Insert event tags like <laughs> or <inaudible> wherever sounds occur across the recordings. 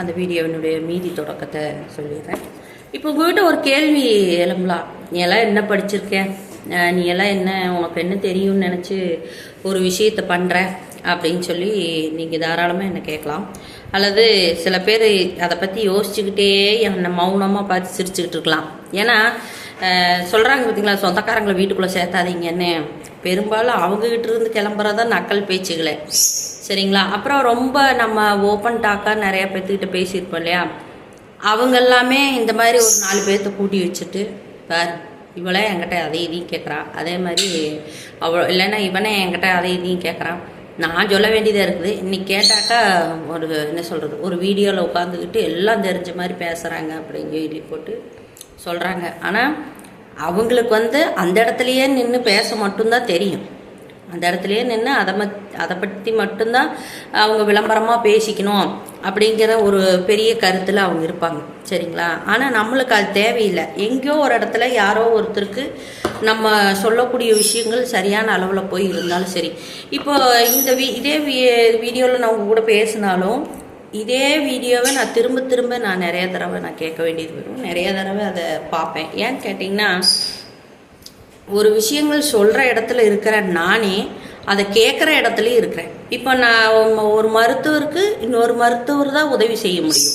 அந்த வீடியோவினுடைய மீதி தொடக்கத்தை சொல்லிடுறேன். இப்போ உங்ககிட்ட ஒரு கேள்வி எழும்பலாம் நீ எல்லாம் என்ன படிச்சிருக்கேன் நீ எல்லாம் என்ன உனக்கு என்ன தெரியும்னு நினச்சி ஒரு விஷயத்த பண்ணுற அப்படின்னு சொல்லி நீங்கள் தாராளமாக என்ன கேட்கலாம். அல்லது சில பேர் அதை பற்றி யோசிச்சுக்கிட்டே என்னை மௌனமாக பார்த்து சிரிச்சுக்கிட்டு இருக்கலாம். ஏன்னா சொல்கிறாங்க பார்த்தீங்களா சொந்தக்காரங்களை வீட்டுக்குள்ளே சேர்த்தாதீங்கன்னு. பெரும்பாலும் அவங்ககிட்ட இருந்து கிளம்புறதான் நக்கல் பேச்சுகளே. சரிங்களா? அப்புறம் ரொம்ப நம்ம ஓப்பன் டாக்காக நிறைய பேர்த்துக்கிட்ட பேசியிருப்போம் இல்லையா? அவங்க எல்லாமே இந்த மாதிரி ஒரு நாலு பேர்த்த கூட்டி வச்சுட்டு பார் இவளே என்கிட்ட அதை இதையும் கேட்குறான் அதே மாதிரி அவ்வளோ இல்லைன்னா இவனே என்கிட்ட அதை இதையும் கேட்குறான் நான் சொல்ல வேண்டியதாக இருக்குது. இன்னைக்கு கேட்டாக்கா ஒரு என்ன சொல்கிறது ஒரு வீடியோவில் உட்காந்துக்கிட்டு எல்லாம் தெரிஞ்ச மாதிரி பேசுகிறாங்க அப்படின்னு சொல்லி போட்டு சொல்கிறாங்க ஆனால் அவங்களுக்கு வந்து அந்த இடத்துலையே நின்று பேச மட்டும்தான் தெரியும். அந்த இடத்துலையே நின்று அதை மத் அதை பற்றி மட்டும்தான் அவங்க விளம்பரமாக பேசிக்கணும் அப்படிங்கிற ஒரு பெரிய கருத்தில் அவங்க இருப்பாங்க. சரிங்களா? ஆனால் நம்மளுக்கு அது தேவையில்லை. எங்கேயோ ஒரு இடத்துல யாரோ ஒருத்தருக்கு நம்ம சொல்லக்கூடிய விஷயங்கள் சரியான அளவில் போய் இருந்தாலும் சரி. இப்போ இந்த வீ இதே வீடியோவில் நான் உங்க கூட பேசினாலும் இதே வீடியோவை நான் திரும்ப திரும்ப நான் நிறைய தடவை நான் கேட்க வேண்டியது வரும். நிறைய தடவை அதை பார்ப்பேன். ஏன்னு கேட்டிங்கன்னா ஒரு விஷயங்கள் சொல்கிற இடத்துல இருக்கிற நானே அதை கேட்குற இடத்துலையும் இருக்கிறேன். இப்போ நான் ஒரு- மருத்துவருக்கு இன்னொரு மருத்துவர் தான் உதவி செய்ய முடியும்.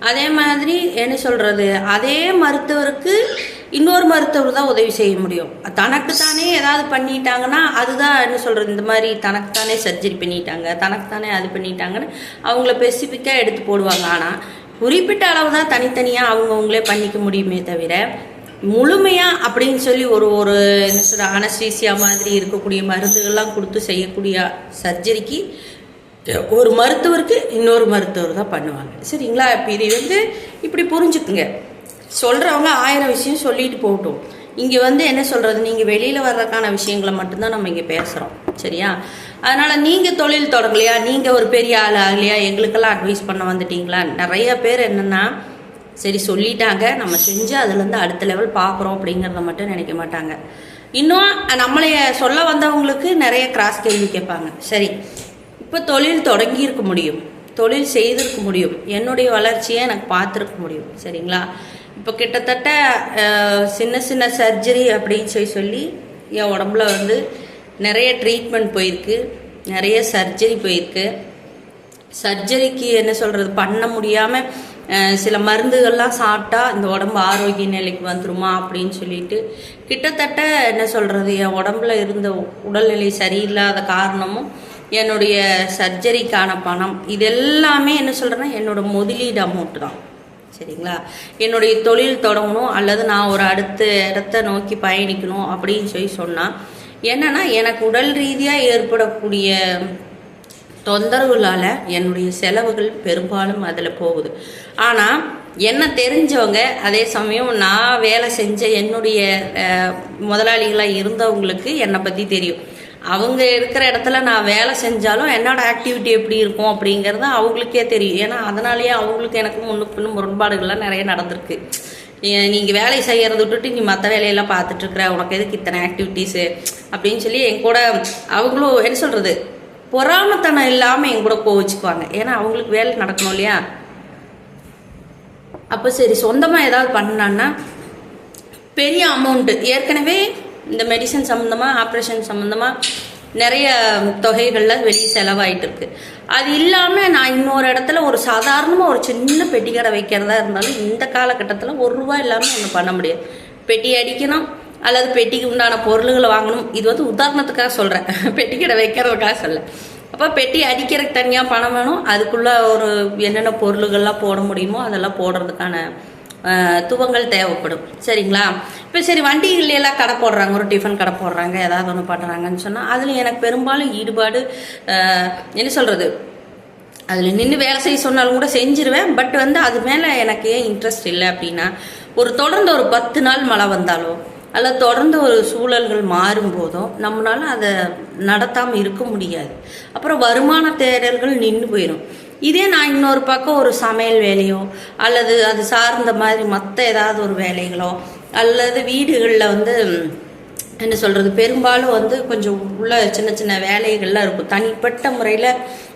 அதே மாதிரி என்ன சொல்கிறது அதே மருத்துவருக்கு இன்னொரு மருத்துவர் தான் உதவி செய்ய முடியும். தனக்கு தானே ஏதாவது பண்ணிட்டாங்கன்னா அதுதான் என்ன சொல்கிறது இந்த மாதிரி தனக்கு தானே சர்ஜரி பண்ணிட்டாங்க தனக்கு தானே அது பண்ணிட்டாங்கன்னு அவங்கள ஸ்பெசிஃபிக்காக எடுத்து போடுவாங்க. ஆனால் குறிப்பிட்ட அளவு தான் தனித்தனியாக அவங்கவுங்களே பண்ணிக்க முடியுமே தவிர முழுமையாக அப்படின்னு சொல்லி ஒரு ஒரு என்ன சொல்ற அனஸ்டீசியா மாதிரி இருக்கக்கூடிய மருந்துகள்லாம் கொடுத்து செய்யக்கூடிய சர்ஜரிக்கு ஒரு மருத்துவருக்கு இன்னொரு மருத்துவர் தான் பண்ணுவாங்க. சரிங்களா? இப்போ இது வந்து இப்படி புரிஞ்சுக்குங்க. சொல்கிறவங்க ஆயிரம் விஷயம் சொல்லிட்டு போகட்டும். இங்கே வந்து என்ன சொல்கிறது நீங்கள் வெளியில் வர்றதுக்கான விஷயங்களை மட்டும்தான் நம்ம இங்கே பேசுகிறோம் சரியா? அதனால் நீங்கள் தொழில் தொடங்கலையா? நீங்கள் ஒரு பெரிய ஆள் ஆகலையா? எங்களுக்கெல்லாம் அட்வைஸ் பண்ண வந்துட்டீங்களா? நிறைய பேர் என்னென்னா சரி சொல்லிட்டாங்க. நம்ம செஞ்சு அதுலேருந்து அடுத்த லெவல் பார்க்குறோம் அப்படிங்கிறத மட்டும் நினைக்க மாட்டாங்க. இன்னும் நம்மளைய சொல்ல வந்தவங்களுக்கு நிறைய கிராஸ் கேள்வி கேட்பாங்க. சரி இப்போ தொழில் தொடங்கியிருக்க முடியும். தொழில் செய்திருக்க முடியும். என்னுடைய வளர்ச்சியை எனக்கு பார்த்துருக்க முடியும். சரிங்களா? இப்போ கிட்டத்தட்ட சின்ன சின்ன சர்ஜரி அப்படின்னு சொல்லி சொல்லி என் உடம்புல வந்து நிறைய ட்ரீட்மெண்ட் போயிருக்கு. நிறைய சர்ஜரி போயிருக்கு. சர்ஜரிக்கு என்ன சொல்கிறது பண்ண முடியாமல் சில மருந்துகள்லாம் சாப்பிட்டா இந்த உடம்பு ஆரோக்கிய நிலைக்கு வந்துருமா அப்படின்னு சொல்லிட்டு கிட்டத்தட்ட என்ன சொல்கிறது என் உடம்புல இருந்த உடல்நிலை சரியில்லாத காரணமும் என்னுடைய சர்ஜரிக்கான பணம் இது எல்லாமே என்ன சொல்கிறேன்னா என்னோட முதலீடு அமௌண்ட் தான். சரிங்களா? என்னுடைய தொழில் தொடங்கணும் அல்லது நான் ஒரு அடுத்த இடத்த நோக்கி பயணிக்கணும் அப்படின்னு சொல்லி சொன்னால் என்னன்னா எனக்கு உடல் ரீதியாக ஏற்படக்கூடிய தொந்தரவுகளால் என்னுடைய செலவுகள் பெரும்பாலும் அதில் போகுது. ஆனால் என்ன தெரிஞ்சவங்க அதே சமயம் நான் வேலை செஞ்ச என்னுடைய முதலாளிகளாக இருந்தவங்களுக்கு என்னை பற்றி தெரியும். அவங்க இருக்கிற இடத்துல நான் வேலை செஞ்சாலும் என்னோட ஆக்டிவிட்டி எப்படி இருக்கும் அப்படிங்கிறது அவங்களுக்கே தெரியும். ஏன்னா அதனாலேயே அவங்களுக்கு எனக்கு முன்னுக்கு பின்னும் முரண்பாடுகள்லாம் நிறைய நடந்திருக்கு. நீங்கள் வேலை செய்கிறத விட்டுட்டு நீ மற்ற வேலையெல்லாம் பார்த்துட்டு இருக்கிற உனக்கு எதுக்கு இத்தனை ஆக்டிவிட்டீஸு அப்படின்னு சொல்லி என் கூட அவங்களும் என்ன சொல்கிறது பொறாமத்தனம் இல்லாமல் என் கூட கோவிச்சுக்குவாங்க ஏன்னா அவங்களுக்கு வேலை நடக்கணும் இல்லையா? அப்போ சரி சொந்தமாக ஏதாவது பண்ணான்னா பெரிய அமௌண்ட்டு ஏற்கனவே இந்த மெடிசன் சம்மந்தமாக ஆப்ரேஷன் சம்மந்தமாக நிறைய தொகைகளில் வெளியே செலவாயிட்டு இருக்கு. அது இல்லாமல் நான் இன்னொரு இடத்துல ஒரு சாதாரணமாக ஒரு சின்ன பெட்டி கடை வைக்கிறதா இருந்தாலும் இந்த காலகட்டத்தில் ஒரு ரூபா இல்லாமல் ஒன்றும் பண்ண முடியாது. பெட்டி அடிக்கணும் அல்லது பெட்டிக்கு உண்டான பொருள்களை வாங்கணும். இது வந்து உதாரணத்துக்காக சொல்கிறேன் <laughs> பெட்டி கடை வைக்கிறதுக்காக சொல்ல. அப்போ பெட்டி அடிக்கிறதுக்கு தனியாக பணம் வேணும். அதுக்குள்ளே ஒரு என்னென்ன பொருள்கள்லாம் போட முடியுமோ அதெல்லாம் போடுறதுக்கான துவங்கள் தேவைப்படும். சரிங்களா? இப்போ சரி வண்டிகள்லாம் கடை போடுறாங்க. ஒரு டிஃபன் கடை போடுறாங்க. ஏதாவது ஒன்று பண்ணுறாங்கன்னு சொன்னால் அதில் எனக்கு பெரும்பாலும் ஈடுபாடு என்ன சொல்கிறது அதில் நின்று வேலை செய்ய சொன்னாலும் கூட செஞ்சிருவேன். பட் வந்து அது மேலே எனக்கு ஏன் இன்ட்ரெஸ்ட் இல்லை அப்படின்னா ஒரு தொடர்ந்து ஒரு பத்து நாள் மழை வந்தாலோ அதில் தொடர்ந்து ஒரு சூழல்கள் மாறும்போதும் நம்மளால அதை நடத்தாமல் இருக்க முடியாது. அப்புறம் வருமான தேடல்கள் நின்று போயிடும் இதே நான் இன்னொரு பக்கம் ஒரு சமையல் வேலையோ அல்லது அது சார்ந்த மாதிரி மற்ற ஏதாவது ஒரு வேலைகளோ அல்லது வீடுகளில் வந்து என்ன சொல்கிறது பெரும்பாலும் வந்து கொஞ்சம் உள்ள சின்ன சின்ன வேலைகள்லாம் இருக்கும். தனிப்பட்ட முறையில்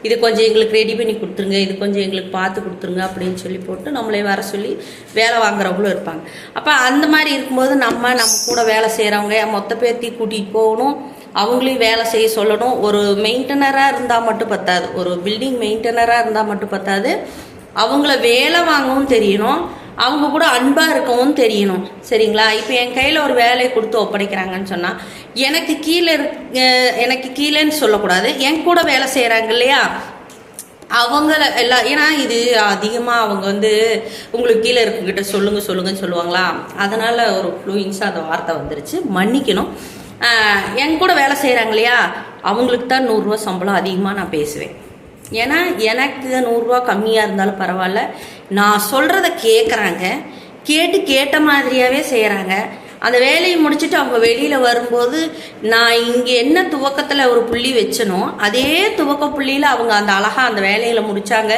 இது கொஞ்சம் எங்களுக்கு ரெடி பண்ணி கொடுத்துருங்க இது கொஞ்சம் எங்களுக்கு பார்த்து கொடுத்துருங்க அப்படின்னு சொல்லி போட்டு நம்மளே வர சொல்லி வேலை வாங்குறவங்களும் இருப்பாங்க. அப்போ அந்த மாதிரி இருக்கும்போது நம்ம நம்ம கூட வேலை செய்கிறவங்க மொத்த பேர்த்தி கூட்டிகிட்டு போகணும். அவங்களையும் வேலை செய்ய சொல்லணும். ஒரு மெயின்டனராக இருந்தால் மட்டும் பத்தாது. ஒரு பில்டிங் மெயின்டனராக இருந்தால் மட்டும் பத்தாது. அவங்கள வேலை வாங்கவும் தெரியணும். அவங்க கூட அன்பாக இருக்கவும் தெரியணும். சரிங்களா? இப்போ என் கையில் ஒரு வேலையை கொடுத்து ஒப்படைக்கிறாங்கன்னு சொன்னால் எனக்கு கீழே எனக்கு கீழேன்னு சொல்லக்கூடாது. என் கூட வேலை செய்கிறாங்க இல்லையா? அவங்கள எல்லாம் ஏன்னா இது அதிகமாக அவங்க வந்து உங்களுக்கு கீழே இருக்கக்கிட்ட சொல்லுங்க சொல்லுங்கன்னு சொல்லுவாங்களா? அதனால் ஒரு ஃப்ளூயின்ஸாக அந்த வார்த்தை வந்துருச்சு. மன்னிக்கணும். என் கூட வேலை செய்கிறாங்க இல்லையா? அவங்களுக்கு தான் நூறுரூவா சம்பளம் அதிகமாக நான் பேசுவேன். ஏன்னா எனக்கு நூறுரூவா கம்மியாக இருந்தாலும் பரவாயில்ல. நான் சொல்கிறத கேட்குறாங்க கேட்டு கேட்ட மாதிரியாகவே செய்கிறாங்க அந்த வேலையை முடிச்சுட்டு அவங்க வெளியில் வரும்போது நான் இங்கே என்ன துவக்கத்தில் ஒரு புள்ளி வச்சனோ அதே துவக்க புள்ளியில் அவங்க அந்த அழகாக அந்த வேலையில் முடித்தாங்க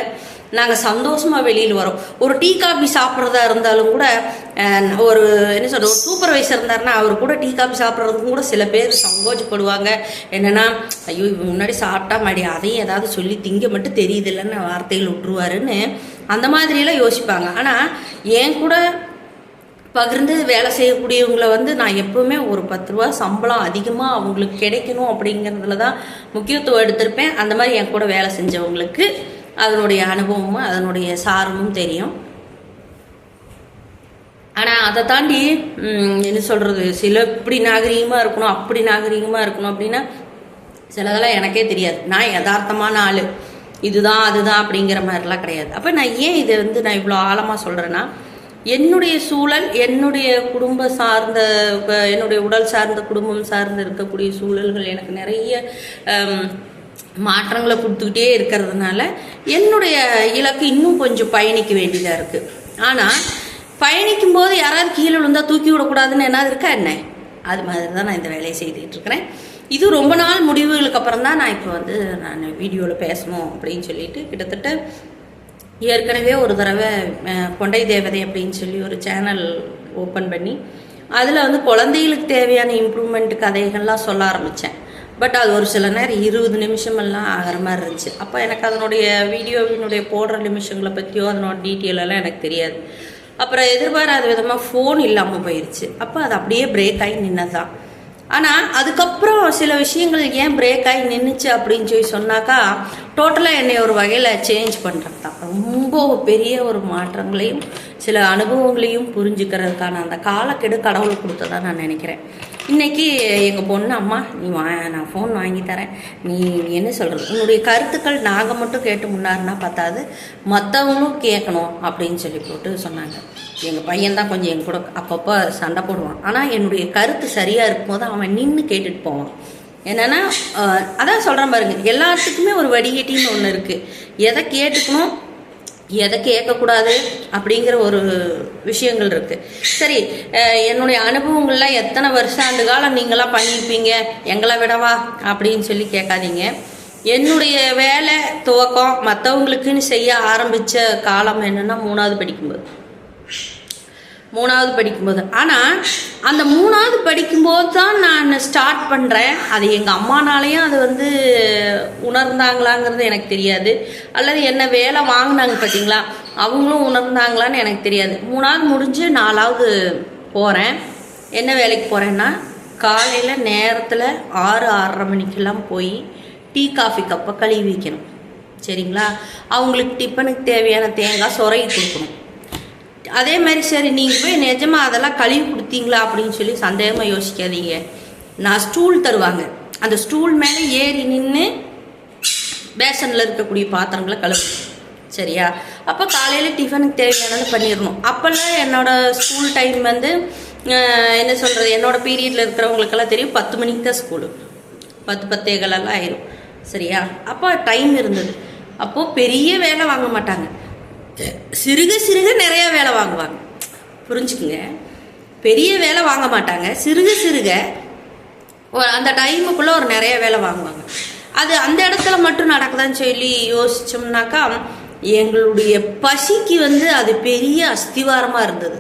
நாங்கள் சந்தோஷமாக வெளியில் வரோம். ஒரு டீ காபி சாப்பிட்றதா இருந்தாலும் கூட ஒரு என்ன சொல்கிறது ஒரு சூப்பர்வைசர் இருந்தாருன்னா அவர் கூட டீ காபி சாப்பிட்றதுக்கும் கூட சில பேர் சங்கோச்சப்படுவாங்க என்னென்னா ஐயோ இவங்க முன்னாடி சாப்பிட்டா மடி அதையும் ஏதாவது சொல்லி திங்க மட்டும் தெரியுது இல்லைன்னு வார்த்தைகள் விட்டுருவாருன்னு அந்த மாதிரியெல்லாம் யோசிப்பாங்க. ஆனால் என் கூட பகிர்ந்து வேலை செய்யக்கூடியவங்களை வந்து நான் எப்பவுமே ஒரு பத்து ரூபா சம்பளம் அதிகமாக அவங்களுக்கு கிடைக்கணும் அப்படிங்கிறதுல தான் முக்கியத்துவம் எடுத்திருப்பேன். அந்த மாதிரி என் கூட வேலை செஞ்சவங்களுக்கு அதனுடைய அனுபவமும் அதனுடைய சாரமும் தெரியும். ஆனால் அதை தாண்டி என்ன சொல்கிறது சில இப்படி நாகரிகமாக இருக்கணும் அப்படி நாகரிகமாக இருக்கணும் அப்படின்னா சிலதெல்லாம் எனக்கே தெரியாது. நான் யதார்த்தமான ஆள். இதுதான் அதுதான் அப்படிங்கிற மாதிரிலாம் கிடையாது. அப்போ நான் ஏன் இதை வந்து நான் இவ்வளோ ஆழமாக சொல்கிறேன்னா என்னுடைய சூழல் என்னுடைய குடும்ப சார்ந்த என்னுடைய உடல் சார்ந்த குடும்பம் சார்ந்து இருக்கக்கூடிய சூழல்கள் எனக்கு நிறைய மாற்றங்களை கொடுத்துக்கிட்டே இருக்கிறதுனால என்னுடைய இலக்கு இன்னும் கொஞ்சம் பயணிக்க வேண்டியதாக இருக்குது ஆனால் பயணிக்கும் போது யாராவது கீழே விழுந்தா தூக்கி விடக்கூடாதுன்னு என்ன இருக்கா என்ன? அது மாதிரி தான் நான் இந்த வேலையை செய்துட்டு இருக்கிறேன். இது ரொம்ப நாள் முடிவுகளுக்கு அப்புறம் தான் நான் இப்போ வந்து நான் வீடியோவில் பேசணும் அப்படின்னு சொல்லிட்டு கிட்டத்தட்ட ஏற்கனவே ஒரு தடவை கொண்டை தேவதை அப்படின்னு சொல்லி ஒரு சேனல் ஓப்பன் பண்ணி அதில் வந்து குழந்தைகளுக்கு தேவையான இம்ப்ரூவ்மெண்ட் கதைகள்லாம் சொல்ல ஆரம்பித்தேன் பட் அது ஒரு சில நேரம் இருபது நிமிஷமெல்லாம் ஆகிற மாதிரி இருந்துச்சு. அப்போ எனக்கு அதனுடைய வீடியோவினுடைய போடுற நிமிஷங்களை பற்றியோ அதனோட டீட்டெயில் எல்லாம் எனக்கு தெரியாது. அப்புறம் எதிர்பாராத விதமாக ஃபோன் இல்லாமல் போயிடுச்சு அப்போ அது அப்படியே பிரேக் ஆகி நின்னதான் ஆனால் அதுக்கப்புறம் சில விஷயங்கள் ஏன் பிரேக் ஆகி நின்றுச்சு அப்படின்னு சொல்லி சொன்னாக்கா டோட்டலாக என்னை ஒரு வகையில் சேஞ்ச் பண்ணுறது தான் ரொம்ப பெரிய ஒரு மாற்றங்களையும் சில அனுபவங்களையும் புரிஞ்சுக்கிறதுக்கான அந்த காலக்கெடு கடவுள் கொடுத்ததா நான் நினைக்கிறேன். இன்னைக்கு எங்கள் பொண்ணு அம்மா நீ வா நான் ஃபோன் வாங்கி தரேன். நீ என்ன சொல்கிறது உன்னுடைய கருத்துக்கள் நாங்கள் மட்டும் கேட்டு முன்னாருன்னா பத்தாது. மற்றவங்களும் கேட்கணும் அப்படின்னு சொல்லி போட்டு சொன்னாங்க. எங்கள் பையன்தான் கொஞ்சம் என் கூட அப்பப்போ சண்டை போடுவான். ஆனால் என்னுடைய கருத்து சரியாக இருக்கும்போது அவன் நின்று கேட்டுட்டு போவான். என்னென்னா அதான் சொல்கிறேன் பாருங்க எல்லாத்துக்குமே ஒரு வடிகட்டின்னு ஒன்று இருக்குது எதை கேட்டுக்கணும் எதை கேட்கக்கூடாது அப்படிங்கிற ஒரு விஷயங்கள் இருக்குது சரி என்னுடைய அனுபவங்கள்லாம் எத்தனை வருஷம் ஆண்டு காலம் நீங்களாம் பண்ணியிருப்பீங்க? எங்களை விடவா? அப்படின்னு சொல்லி கேட்காதீங்க. என்னுடைய வேலை துவக்கம் மற்றவங்களுக்குன்னு செய்ய ஆரம்பித்த காலம் என்னென்னா மூணாவது படிக்கும்போது. மூணாவது படிக்கும்போது. ஆனால் அந்த மூணாவது படிக்கும்போது தான் நான் ஸ்டார்ட் பண்ணுறேன் அது எங்கள் அம்மானாலையும் அது வந்து உணர்ந்தாங்களாங்கிறது எனக்கு தெரியாது. அல்லது என்ன வேலை வாங்கினாங்க பார்த்தீங்களா அவங்களும் உணர்ந்தாங்களான்னு எனக்கு தெரியாது. மூணாவது முடிஞ்சு நாலாவது போகிறேன் என்ன வேலைக்கு போகிறேன்னா காலையில் நேரத்தில் ஆறு ஆறரை மணிக்கெல்லாம் போய் டீ காஃபி கப்பை கழுவி வைக்கணும். சரிங்களா? அவங்களுக்கு டிஃபனுக்கு தேவையான தேங்காய் சொரையை கொடுக்கணும். அதே மாதிரி சரி நீங்கள் போய் நிஜமாக அதெல்லாம் கழுவி கொடுத்தீங்களா அப்படின்னு சொல்லி சந்தேகமாக யோசிக்காதீங்க. நான் ஸ்டூல் தருவாங்க. அந்த ஸ்டூல் மேலே ஏறி நின்று பேசனில் இருக்கக்கூடிய பாத்திரங்களை கழுவு. சரியா? அப்போ காலையில் டிஃபனுக்கு தேவையானது பண்ணிடணும். அப்போல்லாம் என்னோட ஸ்கூல் டைம் வந்து என்ன சொல்கிறது என்னோட பீரியடில் இருக்கிறவங்களுக்கெல்லாம் தெரியும் பத்து மணிக்கு தான் ஸ்கூலு பத்து பத்தேகளெல்லாம் ஆயிரும். சரியா? அப்போ டைம் இருந்தது. அப்போது பெரிய வேலை வாங்க மாட்டாங்க. சிறுக சிறுக நிறைய வேலை வாங்குவாங்க. புரிஞ்சுக்குங்க? பெரிய வேலை வாங்க மாட்டாங்க. சிறுக சிறுக ஒரு அந்த டைமுக்குள்ளே ஒரு நிறைய வேலை வாங்குவாங்க. அது அந்த இடத்துல மட்டும் நடக்குதான்னு சொல்லி யோசிச்சோம்னாக்கா எங்களுடைய பசிக்கு வந்து அது பெரிய அஸ்திவாரமாக இருந்தது.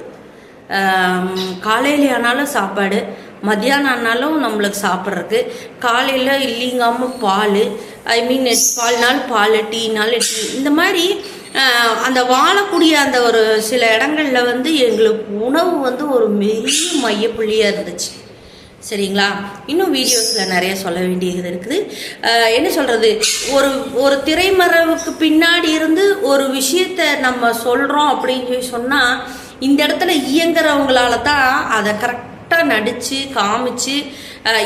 காலையில் காலையில ஆனாலும் சாப்பாடு மத்தியானம் ஆனாலும் நம்மளுக்கு சாப்பிட்றதுக்கு காலையில் இல்லைங்காமல் பால் ஐ மீன் பால்னால் பால் டீனால் டீ இந்த மாதிரி அந்த வாழக்கூடிய அந்த ஒரு சில இடங்கள்ல வந்து எங்களுக்கு உணவு வந்து ஒரு பெரிய மையப்புள்ளியாக இருந்துச்சு. சரிங்களா? இன்னும் வீடியோஸில் நிறைய சொல்ல வேண்டியது இருக்குது. என்ன சொல்கிறது ஒரு ஒரு திரைமறைவுக்கு பின்னாடி இருந்து ஒரு விஷயத்த நம்ம சொல்கிறோம் அப்படின்னு சொல்லி சொன்னால் இந்த இடத்துல இயங்குறவங்களால தான் அதை கரெக்ட் கரெக்டாக நடித்து காமிச்சு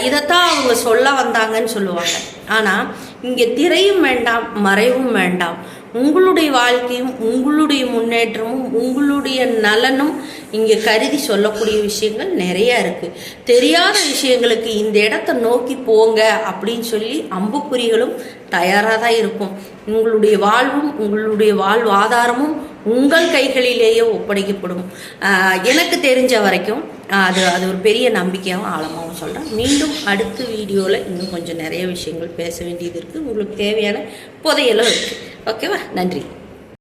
இதைத்தான் அவங்க சொல்ல வந்தாங்கன்னு சொல்லுவாங்க. ஆனால் இங்கே திரையும் வேண்டாம் மறைவும் வேண்டாம். உங்களுடைய வாழ்க்கையும் உங்களுடைய முன்னேற்றமும் உங்களுடைய நலனும் இங்கே கருதி சொல்லக்கூடிய விஷயங்கள் நிறைய இருக்குது தெரியாத விஷயங்களுக்கு இந்த இடத்த நோக்கி போங்க அப்படின்னு சொல்லி அம்புக்குறிகளும் தயாராக தான் இருக்கும். உங்களுடைய வாழ்வும் உங்களுடைய வாழ்வாதாரமும் உங்கள் கைகளிலேயே ஒப்படைக்கப்படும். எனக்கு தெரிஞ்ச வரைக்கும் அது அது ஒரு பெரிய நம்பிக்கையாகவும் ஆழமாகவும் சொல்கிறேன் மீண்டும் அடுத்த வீடியோவில் இன்னும் கொஞ்சம் நிறைய விஷயங்கள் பேச வேண்டியது இருக்குது உங்களுக்கு தேவையான புதையலும் இருக்குது ஓகேவா? நன்றி.